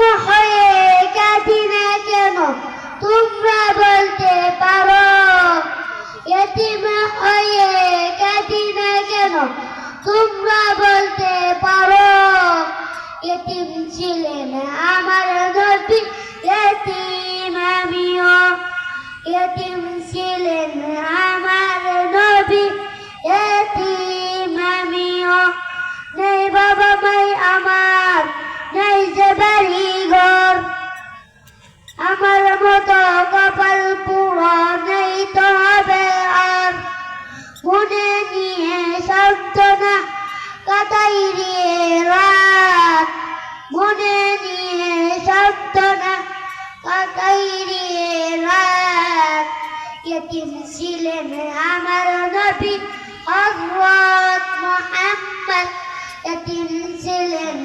হয়ে কাঁদি না কেন? তোমরা বলতে পারো। এতিম হয়ে কাঁদি না কেন? তোমরা বলতে পারো। এতিম ছিলেন আমার নবী, এতিম আমিও। এতিম নিয়ে কাটাই রে রাত মনে নিয়ে সান্ত্বনা কাটাই রে রাত। এতিম ছিলেন আমার নবী হযরত মুহাম্মদ। এতিম ছিলেন